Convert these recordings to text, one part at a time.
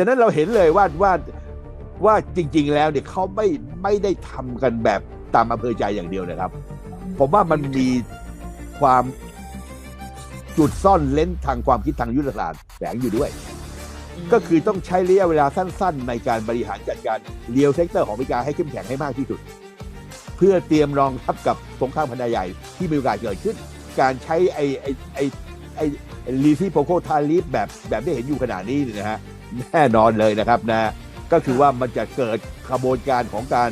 ฉะนั้นเราเห็นเลยว่าว่าว่าจริง ๆ แล้วเนี่ยเขาไม่ไม่ได้ทำกันแบบตามอำเภอใจอย่างเดียวนะครับ ผมว่ามันมีความจุดซ่อนเล้นทางความคิดทางยุทธศาสตร์แฝงอยู่ด้วย ก็คือต้องใช้ระยะเวลาสั้น ๆ ในการบริหารจัดการเรียวเซกเตอร์ของอเมริกาให้เข้มแข็งให้มากที่สุด เพื่อเตรียมรองรับกับสงครามพันธใหญ่ที่มีโอกาสเกิดขึ้น การใช้ไอ้ไอ้ไอ้ไอ้ลีซีโปโคทาลิฟแบบแบบที่เห็นอยู่ขณะนี้เนี่ยนะฮะ แน่นอนเลยนะครับนะก็คือว่ามันจะเกิดขบวนการของการ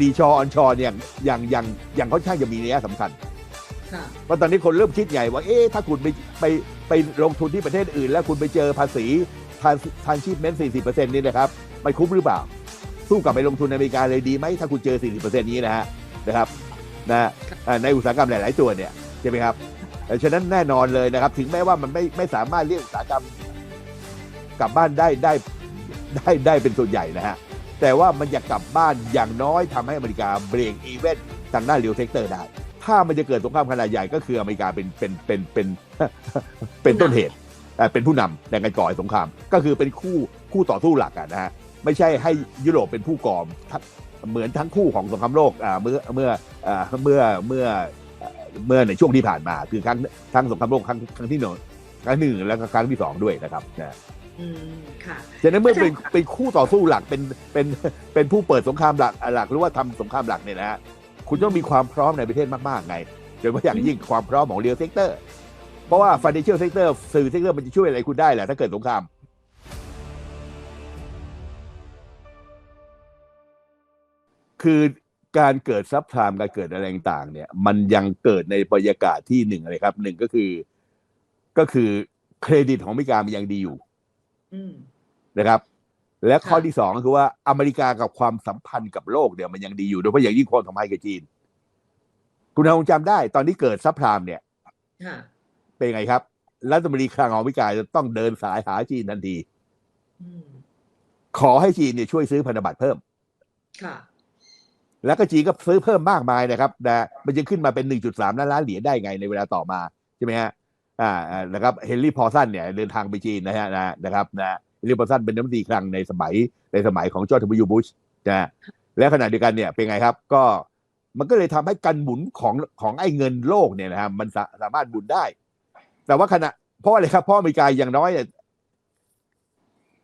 รีชอออนชอเนี่ยอย่างอย่างอย่างค่อนข้างจะมีนัยสำคัญค่ะเพราะตอนนี้คนเริ่มคิดใหญ่ว่าเอ๊ะถ้าคุณไปไปไปลงทุนที่ประเทศอื่น แล้วคุณไปเจอภาษีทานทานชีพเม้นสี่สิบเปอร์เซ็นต์นี่นะครับมันคุ้มหรือเปล่า สู้กลับไปลงทุนในอเมริกาเลยดีไหมถ้าคุณเจอสี่สิบเปอร์เซ็นต์นี้นะฮะนะครับนะอ่าในอุตสาหกรรมหลาย ๆ ตัวเนี่ยใช่ไหมครับแต่ฉะนั้นแน่นอนเลยนะครับ ถึงแม้ว่ามันไม่ไม่สามารถเรียกอุตสาหกรรม กลับบ้านได้ได้ได้ได้เป็นส่วนใหญ่นะฮะ แต่ว่ามันจะกลับบ้านอย่างน้อยทำให้อเมริกาเบรกอีเวนต์ทางด้านเรียลเซกเตอร์ได้ ถ้ามันจะเกิดสงครามขนาดใหญ่ก็คืออเมริกาเป็นเป็นเป็นเป็นเป็นต้นเหตุเอ่เป็นผู้นำในการก่อสงคราม ก็คือเป็นคู่คู่ต่อสู้หลักอะนะฮะไม่ใช่ให้ยุโรปเป็นผู้ก่อเหมือนทั้งคู่ของสงครามโลกเมื่อเมื่อเมื่อเมื่อเอ่อเมื่อในช่วงที่ผ่านมา คือครั้งทั้งสงครามโลกครั้งครั้งที่หนึ่งครั้งหนึ่งแล้วก็ครั้งที่สองด้วยนะครับนะ อืมค่ะฉะนั้นเมื่อเป็นเป็นคู่ต่อสู้หลักเป็นเป็นเป็นผู้เปิดสงครามหลักหลักหรือว่าทำสงครามหลักเนี่ยนะฮะคุณต้องมีความพร้อมในประเทศมากๆไงโดยเฉพาะอย่างยิ่งความพร้อมของเรียลเซกเตอร์เพราะว่า financial sector สื่อเซกเตอร์มันจะช่วยอะไรคุณได้แหละถ้าเกิดสงครามคือการเกิดซับไพรามการเกิดอะไรต่างๆเนี่ย มันยังเกิดในบรรยากาศที่หนึ่งอะไรครับหนึ่งก็คือ ก็คือเครดิตของอเมริกามันยังดีอยู่อืม นะครับ และข้อค่ะที่สองก็คือว่าอเมริกากับความสัมพันธ์กับโลกเนี่ยมันยังดีอยู่โดยเฉพาะอย่างยิ่งความสัมพันธ์กับจีน คุณคงจำได้ ตอนที่เกิดซับไพรามเนี่ยค่ะเป็นไงครับรัฐมนตรีคลังของอเมริกาจะต้องเดินสายหาจีนทันทีอืมขอให้จีนเนี่ยช่วยซื้อพันธบัตรเพิ่ม ค่ะ แล้วก็จีนก็ซื้อเพิ่มมากมายนะครับนะมันจะขึ้นมาเป็น1.3ล้านล้านเหรียญได้ไงในเวลาต่อมา ใช่ไหมฮะ อ่าอ่านะครับเฮนรี่พอสันเนี่ยเดินทางไปจีนนะฮะนะนะครับนะเฮนรี่พอสันเป็นรัฐมนตรีคลังในสมัยในสมัยของจอร์จ W. บุชนะฮะและขณะเดียวกันเนี่ยเป็นไงครับก็มันก็เลยทำให้การหมุนของของไอ้เงินโลกเนี่ยนะครับมันสาสามารถหมุนได้ แต่ว่าขณะเพราะอะไรครับเพราะอเมริกาอย่างน้อยเนี่ย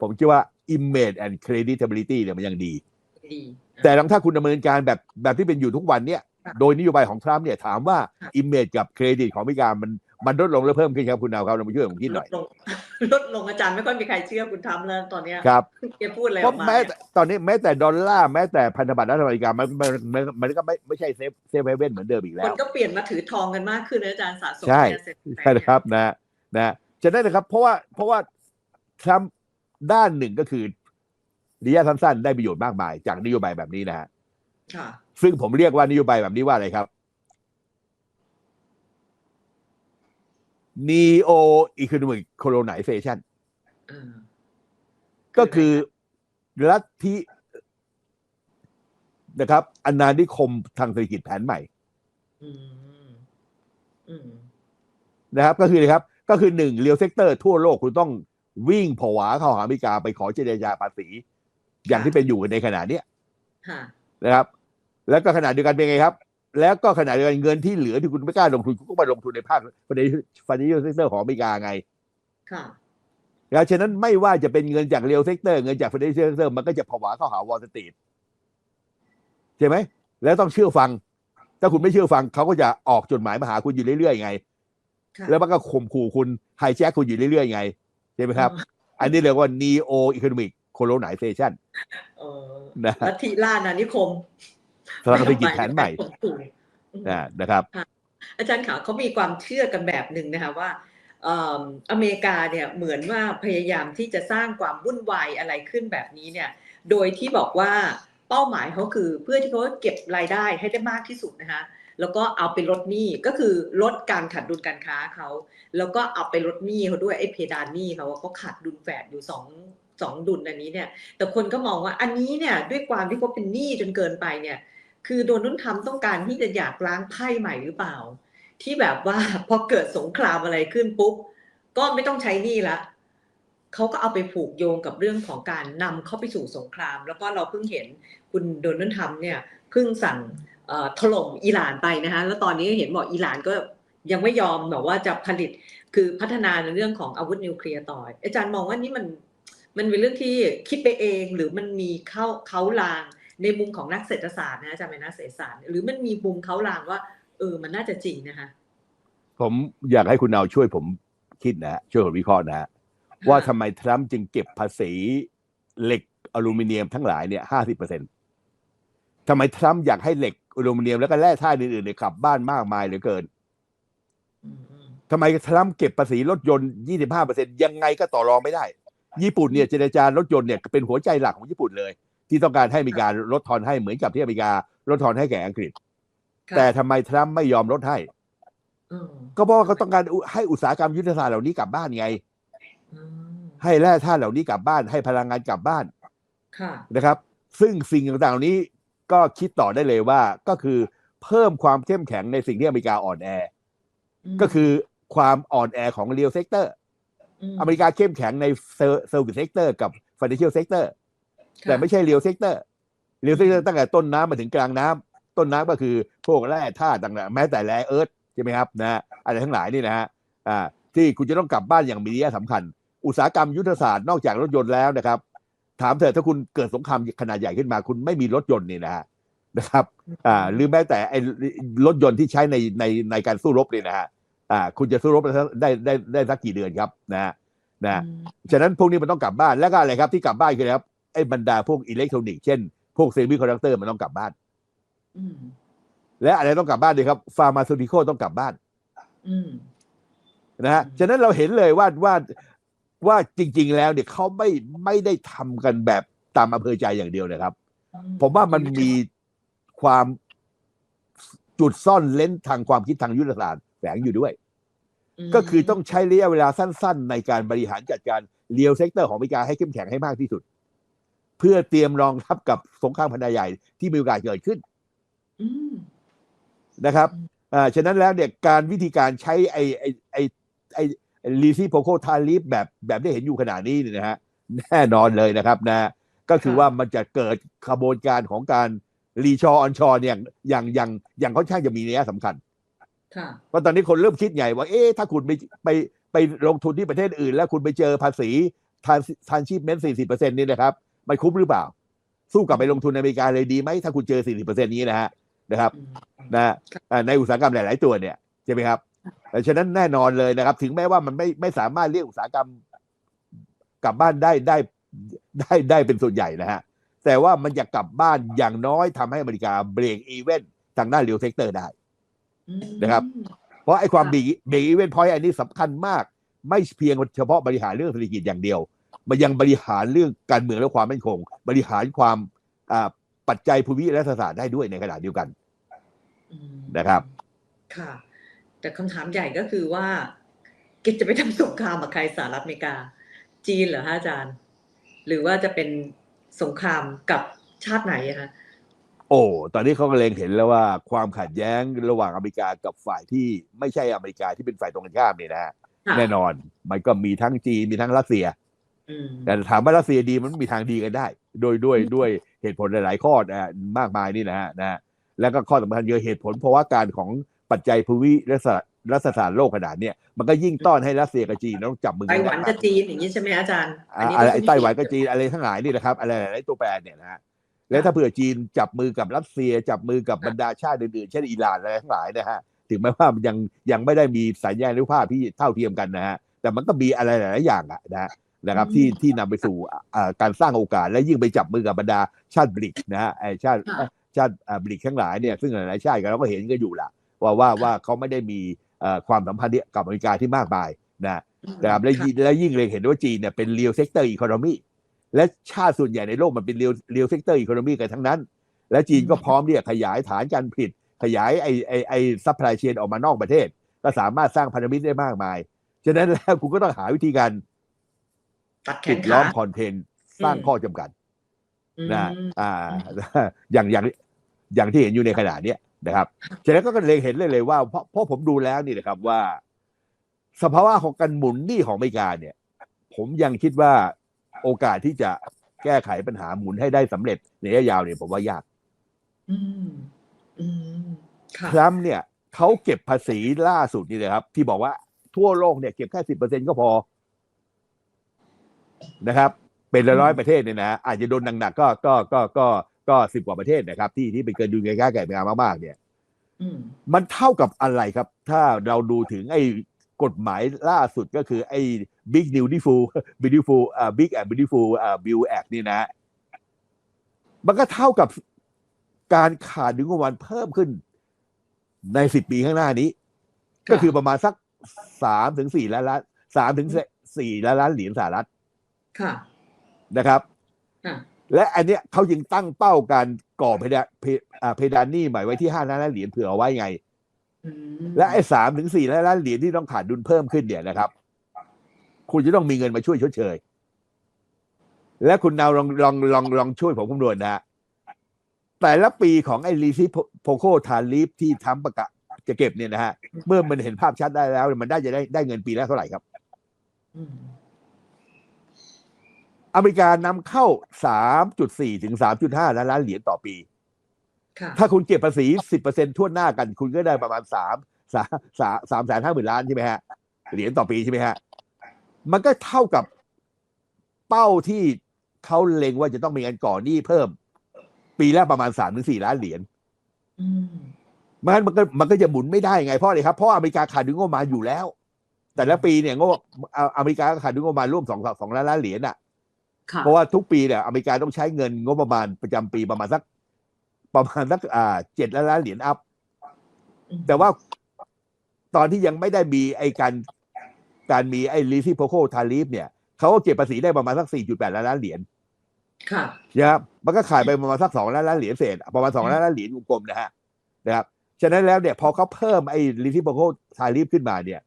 ผมคิดว่า image and credibility เนี่ยมันยังดีดีแต่ลองถ้าคุณดำเนินการแบบแบบที่เป็นอยู่ทุกวันเนี่ยค่ะโดยนโยบายของทรัมป์เนี่ยถามว่าค่ะอิมเมจกับเครดิตของอเมริกามัน มันลดลงหรือเพิ่มขึ้นครับคุณดาวครับเรามาช่วยผมคิดหน่อยลดลงลดลงอาจารย์ไม่ค่อยมีใครเชื่อคุณทำแล้วตอนเนี้ยครับแกพูดอะไรเพออราะกมาแม้เนี่ยแต่ตอนนี้แม้แต่ดอลลาร์แม้แต่พันธบัตรรัฐอเมริกามันมันมันมันก็ไม่ไม่ใช่เซฟเซฟเฮเว่นเหมือนเดิมอีกแล้ควนก็เปลี่ยนมาถือทองกันมากขึ้นนะอาจารย์สะสมใช่ เนี่ยเสร็จไปใช่นะครับนะนะฉะนั้นนะครับ เพราะว่าเพราะว่าทรัมป์ด้านหนึ่งก็คือระยะสั้นๆได้ประโยชน์มากมาย จากนโยบายแบบนี้นะฮะค่ะ ซึ่งผมเรียกว่านโยบายแบบนี้ว่าอะไรครับ neo economic colonization เออก็คือลัทธินะครับอนานิคมทางเศรษฐกิจแผนใหม่อืมอืมนะครับ ก็คืออะไรครับ ก็คือหนึ่งเรียลเซกเตอร์ทั่วโลกคุณต้องวิ่งผวาเข้าหาอเมริกาไปขอเจรจาภาษี อย่างที่เป็นอยู่ในขณะเนี้ยค่ะนะครับ แล้วก็ขณะเดียวกันเป็นไงครับ แล้วก็ขณะเดียวกันเงินที่เหลือที่คุณไม่กล้าลงทุนคุณก็มาลงทุนในภาคในฟันดิเซกเตอร์ของอเมริกาไง ค่ะ แล้วฉะนั้นไม่ว่าจะเป็นเงินจากเรียลเซกเตอร์เงินจากฟันดิเซกเตอร์มันก็จะผวาเข้าหาวอลสตรีทใช่ไหม แล้วต้องเชื่อฟัง ถ้าคุณไม่เชื่อฟังเขาก็จะออกจดหมายมาหาคุณอยู่เรื่อยๆไงค่ะแล้วมันก็ข่มขู่คุณไฮแจ็คคุณอยู่เรื่อยๆไงใช่ไหมครับ อันนี้เรียกว่า neo economic colonization เออนะลัทธิล่านานิคม ทางเศรษฐกิจแผนใหม่ข่ขู่อืมนะนะครับ อาจารย์ขาเขามีความเชื่อกันแบบหนึ่งนะคะว่าเอิ่มอเมริกาเนี่ยเหมือนว่าพยายามที่จะสร้างความวุ่นวายอะไรขึ้นแบบนี้เนี่ย โดยที่บอกว่าเป้าหมายเขาคือเพื่อที่เขาจะเก็บรายได้ให้ได้มากที่สุดนะคะแล้วก็เอาไปลดหนี้ก็คือลดการขาดดุลการค้าเขาแล้วก็เอาไปลดหนี้เขาด้วยไอ้เพดานหนี้เขาว่าเขาขาดดุลแฝดอยู่สองสองดุลอันนี้เนี่ย แต่คนก็มองว่าอันนี้เนี่ยด้วยความที่เขาเป็นหนี้จนเกินไปเนี่ย คือโดนัลด์ทรัมป์ต้องการที่จะอยากล้างไพ่ใหม่หรือเปล่า ที่แบบว่าพอเกิดสงครามอะไรขึ้นปุ๊บก็ไม่ต้องใช้นี้ละเขาก็เอาไปผูกโยงกับเรื่องของการนำเข้าไปสู่สงคราม แล้วก็เราเพิ่งเห็นคุณโดนัลด์ทรัมป์เนี่ยเพิ่งสั่งถล่มอิหร่านไปนะคะแล้วตอนนี้เห็นบอกอิหร่านก็ยังไม่ยอมแบบว่าจะผลิตคือพัฒนาในเรื่องของอาวุธนิวเคลียร์ต่อ อาจารย์มองว่านี่มันมันเป็นเรื่องที่คิดไปเองหรือมันมีเข้าเขาลาง ในมุมของนักเศรษฐศาสตร์นะอาจารย์เป็นนักเศรษฐศาสตร์ หรือมันมีมุมเขาลางว่า เออ มันน่าจะจริงนะคะ ผมอยากให้คุณเอาช่วยผมคิดนะฮะช่วยผมวิเคราะห์นะฮะว่าทำไมทรัมป์จึงเก็บภาษีเหล็กอลูมิเนียมทั้งหลายเนี่ยห้าสิบเปอร์เซ็นทำไมทรัมป์อยากให้เหล็กอลูมิเนียมแล้วก็แร่ธาตุอื่นๆเนี่ยขับบ้านมากมายเหลือเกินอืมอืมทำไมทรัมป์เก็บภาษีรถยนต์25%ยังไงก็ต่อรองไม่ได้ ญี่ปุ่นเนี่ยเจรจารถยนต์เนี่ยเป็นหัวใจหลักของญี่ปุ่นเลย ที่ต้องการให้มีการลดทอนให้เหมือนกับที่อเมริกาลดทอนให้แก่อังกฤษค่ะแต่ทำไมทรัมป์ไม่ยอมลดให้อืมก็เพราะว่าเขาต้องการให้อุตสาหกรรมยุทธศาสตร์เหล่านี้กลับบ้านไงอืมให้แร่ธาตุเหล่านี้กลับบ้าน ให้พลังงานกลับบ้านค่ะนะครับ ซึ่งสิ่งต่างๆเหล่านี้ก็คิดต่อได้เลยว่าก็คือเพิ่มความเข้มแข็งในสิ่งที่อเมริกาอ่อนแอ ก็คือความอ่อนแอของเรียลเซกเตอร์อเมริกาเข้มแข็งในเซอร์วิสเซกเตอร์กับฟินแลนเชียลเซกเตอร์ แต่ไม่ใช่เรียลเซกเตอร์เรียลเซกเตอร์ตั้งแต่ต้นน้ำมาถึงกลางน้ำต้นน้ำก็คือพวกแร่ธาตุต่างๆแม้แต่แร่เอิร์ธใช่ไหมครับนะอะไรทั้งหลายนี่นะฮะอ่าที่คุณจะต้องกลับบ้านอย่างมีนัยสำคัญ อุตสาหกรรมยุทธศาสตร์นอกจากรถยนต์แล้วนะครับ ถามเถอะถ้าคุณเกิดสงครามขนาดใหญ่ขึ้นมา คุณไม่มีรถยนต์นี่นะฮะนะครับอ่าหรือแม้แต่ไอ้รถยนต์ที่ใช้ในในในการสู้รบเนี่ยนะฮะอ่าคุณจะสู้รบได้ได้ได้ได้สักกี่เดือนครับนะฮะนะฮะอืมฉะนั้นพวกนี้มันต้องกลับบ้านแล้วก็อะไรครับที่กลับบ้านคืออะไรครับไอ้บรรดาพวกอิเล็กทรอนิกส์เช่น พวกเซมิคอนดักเตอร์มันต้องกลับบ้านอืมและอะไรต้องกลับบ้านดีครับฟาร์มาซูติคอต้องกลับบ้านอืมนะฮะอืมฉะนั้นเราเห็นเลยว่าว่าว่าจริง ๆ แล้วเนี่ยเขาไม่ไม่ได้ทำกันแบบตามอำเภอใจอย่างเดียวนะครับ ผมว่ามันมีความจุดซ่อนเล้นทางความคิดทางยุทธศาสตร์แฝงอยู่ด้วยมก็คือต้องใช้ระยะเวลาสั้น ๆ ในการบริหารจัดการเรียวเซกเตอร์ของอเมริกาให้เข้มแข็งให้มากที่สุด เพื่อเตรียมรองรับกับสงครามพันธใหญ่ที่มีโอกาสเกิดขึ้นอืมนะครับอืมอ่าฉะนั้นแล้วเนี่ยการวิธีการใช้ไอไอไอไอลีซีโพโคทาลีฟแบบแบบที่เห็นอยู่ขนาดนี้เนี่ยนะฮะแน่นอนเลยนะครับนะ ก็คือว่ามันจะเกิดขบวนการของการรีชอออนชอเนี่ยอย่างอย่างอย่างค่อนข้างจะมีนัยสำคัญค่ะเพราะตอนนี้คนเริ่มคิดใหญ่ว่า เอ๊ะถ้าคุณไปไปไปลงทุนที่ประเทศอื่น แล้วคุณไปเจอภาษีทานทานชีพเมนสี่สิบเปอร์เซ็นต์นี่นะครับ มันคุ้มหรือเปล่า สู้กับไปลงทุนในอเมริกาเลยดีไหมถ้าคุณเจอสี่สิบเปอร์เซ็นต์นี้นะฮะนะครับอืมนะอ่าในอุตสาหกรรมหลาย ๆ ตัวเนี่ยใช่ไหมครับแต่ฉะนั้นแน่นอนเลยนะครับ ถึงแม้ว่ามันไม่ไม่สามารถเรียกอุตสาหกรรมกลับบ้านได้ได้ได้ได้เป็นส่วนใหญ่นะฮะแต่ว่ามันจะกลับบ้านอย่างน้อยทำให้อเมริกาเบรกอีเวนต์ทางด้านเรียลเซกเตอร์ได้อืมนะครับ เพราะไอ้ความค่ะบีเบรกอีเวนต์พอยต์อันนี้สำคัญมาก ไม่เพียงเฉพาะบริหารเรื่องเศรษฐกิจอย่างเดียว มันยังบริหารเรื่องการเมืองและความมั่นคง บริหารความอ่าปัจจัยภูมิรัฐศาสตร์ได้ด้วยในขณะเดียวกันอืมนะครับ ค่ะ แต่คำถามใหญ่ก็คือว่าเกิจจะไปทำสงครามกับใครสหรัฐอเมริกา จีนเหรอฮะอาจารย์ หรือว่าจะเป็นสงครามกับชาติไหนอะคะโอ้ ตอนนี้เขาก็เล็งเห็นแล้วว่าความขัดแย้งระหว่างอเมริกากับฝ่ายที่ไม่ใช่อเมริกาที่เป็นฝ่ายตรงกันข้ามเนี่ยนะฮะค่ะแน่นอน มันก็มีทั้งจีนมีทั้งรัสเซียอืม แต่ถามว่ารัสเซียดีมันไม่มีทางดีกันได้ โดยด้วยด้วยเหตุผลหลาย ๆ ข้อนะฮะมากมายนี่นะฮะนะฮะแล้วก็ข้อสำคัญเยอะเหตุผล เพราะว่าการของปัจจัยภูมิรัฐศาสตร์รัฐศาสตร์โลกขนาดเนี้ยมันก็ยิ่งต้อนให้รัสเซียกับจีนต้องจับมือไต้กัหวันกับจีนอย่างนี้ใช่ไหมอาจารย์อ่านี้อะไรก็ไอ้ไต้หวันกับจีนอะไรทั้งหลายนี่นะครับ อะไรหลายๆตัวแปรเนี่ยนะฮะแล้วถ้าเผื่อจีนจับมือกับรัสเซีย จับมือกับบรรดาชาติอื่นๆเช่นอิหร่านอะไรทั้งหลายนะฮะถึงแม้ว่ามันยังยังไม่ได้มีสัญญาณุภาพที่เท่าเทียมกันนะฮะแต่มันก็มีอะไรหลายๆอย่างอะนะฮะ นะครับที่ที่นำไปสู่อ่าการสร้างโอกาสและยิ่งไปจับมือกับบรรดาชาติบริกนะฮะไอชาติค่ะชาติบริกทั้งหลายเนี่ยซึ่งหลายๆชาติก็เราก็เห็นกันอยู่ละว่าว่าว่าเขาไม่ได้มีเอ่อความสัมพันธ์กับอเมริกาที่มากมายนะนะครับและยิ่งและยิ่งเลยเห็นว่าจีนเนี่ยเป็นเรียลเซกเตอร์อีโคโนมีและชาติส่วนใหญ่ในโลกมันเป็นเรียลเรียลเซกเตอร์อีโคโนมีกันทั้งนั้น และจีนก็พร้อมที่จะขยายฐานการผลิตขยายไอไอไอซัพพลายเชนออกมานอกประเทศ ก็สามารถสร้างพันธมิตรได้มากมาย ฉะนั้นแล้วคุณก็ต้องหาวิธีการตัดแข ปินดล้ขาอมคอนเทนต์สร้างอืมข้อจำกัดอืมนะอ่า อย่างอย่างอย่างที่เห็นอยู่ในขณะเนี้ยนะครับฉะนั้นก็เลยเห็นเลยเลยว่าเพราะเพราะผมดูแล้วนี่นะครับว่า สภาวะของการหมุนหนี้ของอเมริกาเนี่ยผผมยังคิดว่าโอกาสที่จะแก้ไขปัญหาหมุนให้ได้สำเร็จในระยะยาวเนี่ยผมว่ายากอืมอืมค่ะทรัมป์เนี่ยเขาเก็บภาษีล่าสุดนี่เลยครับ ที่บอกว่าทั่วโลกเนี่ยเก็บแค่สิบเปอร์เซ็นก็พอ นะครับ เป็นร้อยๆประเทศเนี่ยนะอาจจะโดนหนักๆก็ก็ก็ก็ก็สิบกว่าประเทศนะครับ ที่ที่เป็นเกินดุลการค้าไก่งามมากๆเนี่ยอืมมันเท่ากับอะไรครับ ถ้าเราดูถึงไอ้กฎหมายล่าสุดก็คือไอ้ Big Beautiful Beautiful อ่า Big and Beautiful อ่า Bill Act นี่นะ มันก็เท่ากับการขาดดุลงบประมาณเพิ่มขึ้น ในสิบปีข้างหน้านี้ค่ะก็คือประมาณสักสามถึงสี่ล้านล้านสามถึงสี่ล้านล้านเหรียญสหรัฐ ค่ะ นะครับค่ะและอันเนี้ยเขายังตั้งเป้าการก่อเพดานเพอ่าเพดานหนี้ใหม่ไว้ที่ห้าล้านล้านเหรียญเผื่อเอาไว้ไงอืมและไอ้สามถึงสี่ล้านล้านเหรียญที่ต้องขาดดุลเพิ่มขึ้นเนี่ยนะครับ คุณจะต้องมีเงินมาช่วยชดเชย และคุณนาวลองลองลองลองช่วยผมคำนวณนะฮะแต่ละปีของไอ้รีซิโพโคทาลีฟที่ทำประกาศจะเก็บเนี่ยนะฮะ เมื่อมันเห็นภาพชัดได้แล้ว มันได้จะได้ได้เงินปีละเท่าไหร่ครับ อืมอเมริกานำเข้า 3.4 ถึง 3.5 ล้านล้านเหรียญต่อปีค่ะถ้าคุณเก็บภาษี 10%ทั่วหน้ากัน คุณก็ได้ประมาณ3 3 3 3แสนห้าหมื่นล้านใช่ไหมฮะ เหรียญต่อปีใช่ไหมฮะ มันก็เท่ากับเป้าที่เขาเล็งว่าจะต้องมีการก่อหนี้เพิ่ม ปีละประมาณ 3 ถึง 4 ล้านเหรียญอืมมันมันก็มันก็จะหมุนไม่ได้ไงเพราะอะไรครับ เพราะอเมริกาขาดดุลงบประมาณอยู่แล้ว แต่ละปีเนี่ยงบอ่าอเมริกาก็ขาดดุลงบประมาณร่วมสองสองล้านล้านเหรียญอะค่ะ เพราะว่าทุกปีเนี่ยอเมริกาต้องใช้เงินงบประมาณประจำปีประมาณสัก ประมาณสักอ่าเจ็ดล้านล้านเหรียญอัพอืมแต่ว่าตอนที่ยังไม่ได้มีไอ้การการมีไอ้ลิซิโพโคทารีฟเนี่ยเขาก็เก็บภาษีได้ประมาณสัก 4.8 ล้านล้านเหรียญ ค่ะนะครับมันก็ขายไปประมาณสัก 2 ล้านล้านเหรียญเศษ ประมาณ 2 ล้านล้านเหรียญกลมๆนะฮะ นะครับ ฉะนั้นแล้วเนี่ยพอเขาเพิ่มไอ้ลิซิโพโคทารีฟขึ้นมาเนี่ย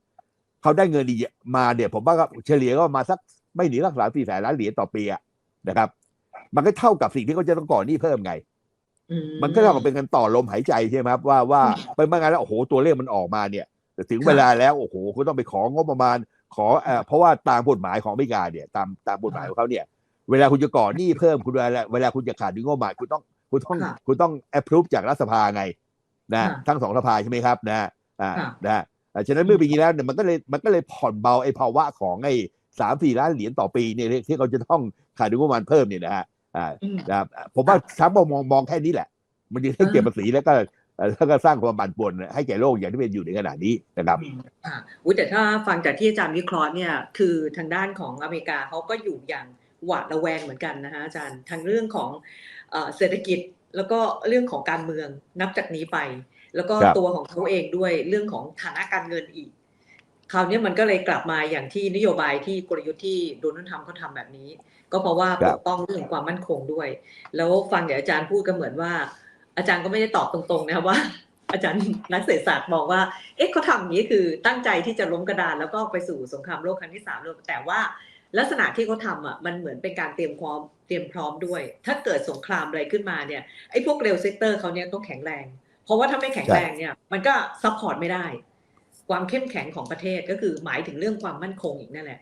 เขาได้เงินดีมาเนี่ย ผมว่าก็เฉลี่ยก็ประมาณสัก ไม่หนีรักษาสี่แสนล้านเหรียญต่อปีอะนะครับ มันก็เท่ากับสิ่งที่เขาจะต้องก่อหนี้เพิ่มไงอืมันก็เท่ากับเป็นการต่อลมหายใจใช่ไหมครับว่าว่าอืมไปเมื่อไงแล้วโอ้โหตัวเลขมันออกมาเนี่ยแต่ถึงค่ะเวลาแล้วโอ้โหคุณต้องไปของบประมาณขอเอ่อเพราะว่าตามกฎหมายของอเมริกาเนี่ยตามตามกฎหมายของเขาเนี่ย เวลาคุณจะก่อหนี้เพิ่มคุณเวลาเวลาคุณจะขาดดุลงบประมาณคุณต้องคุณต้องค่ะคุณต้อง approve จากรัฐสภาไงนะค่ะทั้งสองสภาใช่ไหมครับนะอ่าค่ะนะอ่าฉะนั้นเมื่อเป็นอย่างนี้แล้วเนี่ยมันก็เลยมันก็เลยผ่อนเบาไอ้ภาวะของไอ้ สามสี่ล้านเหรียญต่อปีเนี่ยที่เขาจะต้องขาดดุลงบประมาณเพิ่มเนี่ยนะฮะอ่าอืมนะครับผมว่าทรัมป์มองมองแค่นี้แหละ มันจะได้เก็บภาษีแล้วก็เอ่อแล้วก็สร้างความปั่นป่วนให้แก่โลกอย่างที่เป็นอยู่ในขณะนี้นะครับค่ะอุ๊ยแต่ถ้าฟังจากที่อาจารย์วิเคราะห์เนี่ยคือทางด้านของอเมริกาเขาก็อยู่อย่างหวาดระแวงเหมือนกันนะคะอาจารย์ทั้งเรื่องของเอ่อเศรษฐกิจแล้วก็เรื่องของการเมืองนับจากนี้ไป แล้วก็ครับตัวของเขาเองด้วยเรื่องของฐานะการเงินอีก คราวนี้มันก็เลยกลับมาอย่างที่นโยบายที่กลยุทธ์ที่โดนัลด์ทรัมป์เขาทำแบบนี้ ก็เพราะว่าครัปบกป้องเรื่องความมั่นคงด้วย แล้วฟังเดี๋ยวอาจารย์พูดก็เหมือนว่า อาจารย์ก็ไม่ได้ตอบตรงๆนะครับว่า อาจารย์นักเศรษฐศาสตร์บอกว่า เอ๊ะเขาทำอย่างนี้คือตั้งใจที่จะล้มกระดานแล้วก็ไปสู่สงครามโลกครั้งที่สามเลยแต่ว่าลักษณะที่เขาทำอะมันเหมือนเป็นการเตรียมพร้อมเตรียมพร้อมด้วย ถ้าเกิดสงครามอะไรขึ้นมาเนี่ยไอ้พวกเรลเซกเตอร์เขาเนี่ยต้องแข็งแรง เพราะว่าถ้าไม่แข็งแรงเนี่ยมันก็ซัพพอร์ตไม่ได้ ความเข้มแข็งของประเทศก็คือหมายถึงเรื่องความมั่นคงอีกนั่นแหละ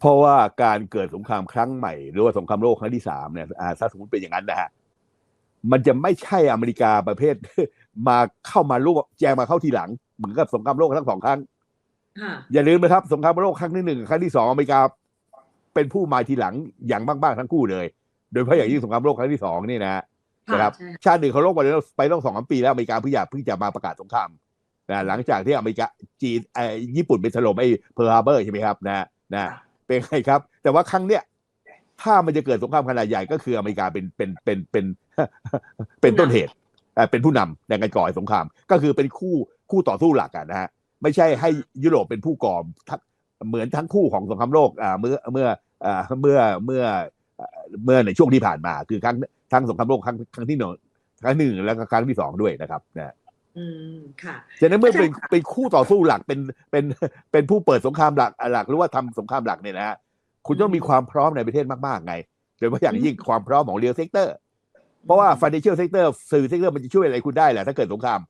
เพราะว่าการเกิดสงครามครั้งใหม่ หรือว่าสงครามโลกครั้งที่สามเนี่ยอ่าถ้าสมมติเป็นอย่างนั้นนะฮะมันจะไม่ใช่อเมริกาประเภท มาเข้ามาลูกแจงมาเข้าทีหลัง เหมือนกับสงครามโลกทั้งสองครั้งค่ะอย่าลืมนะครับสงครามโลกครั้งที่หนึ่งครั้งที่สองอเมริกา เป็นผู้มาทีหลังอย่างบ้างๆทั้งคู่เลย โดยเฉพาะอย่างยิ่งสงครามโลกครั้งที่สองนี่นะฮะนะครับใช่ชาติหนึ่งเขาโลกไปแล้วไปต้องสองสามปีแล้วอเมริกาเพิ่งจะเพิ่งจะมาประกาศสงคราม นะหลังจากที่อเมริกาจีนเอ่อญี่ปุ่นไปถล่มไอ้เพิร์ลฮาร์เบอร์ใช่ไหมครับนะนะเป็นไงครับ แต่ว่าครั้งเนี้ยถ้ามันจะเกิดสงครามขนาดใหญ่ก็คืออเมริกาเป็นเป็นเป็นเป็นเป็นต้นเหตุเอ่อเป็นผู้นำในการก่อสงคราม ก็คือเป็นคู่คู่ต่อสู้หลักอะนะฮะไม่ใช่ให้ยุโรปเป็นผู้ก่อทั้งเหมือนทั้งคู่ของสงครามโลกอ่าเมื่อเมื่ออ่าเมื่อเมื่อเอ่อเมื่อในช่วงที่ผ่านมา คือครั้งทั้งสงครามโลกครั้งครั้งที่หนึ่งครั้งหนึ่งแล้วก็ครั้งที่สองด้วยนะครับนะ อืมค่ะฉะนั้นเมื่อเป็นอาจารย์เป็นคู่ต่อสู้หลักเป็นเป็นเป็นผู้เปิดสงครามหลักหลักหรือว่าทำสงครามหลักเนี่ยนะฮะคุณต้องมีความพร้อมในประเทศมากๆไงโดยเฉพาะอย่างยิ่งความพร้อมของเรียลเซกเตอร์เพราะว่า financial sector สื่อ sector มันจะช่วยอะไรคุณได้แหละถ้าเกิดสงคราม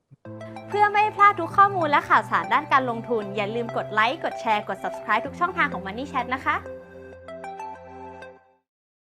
เพื่อไม่พลาดทุกข้อมูลและข่าวสารด้านการลงทุน อย่าลืมกดไลค์กดแชร์กด subscribe ทุกช่องทางของ Money Chat นะคะ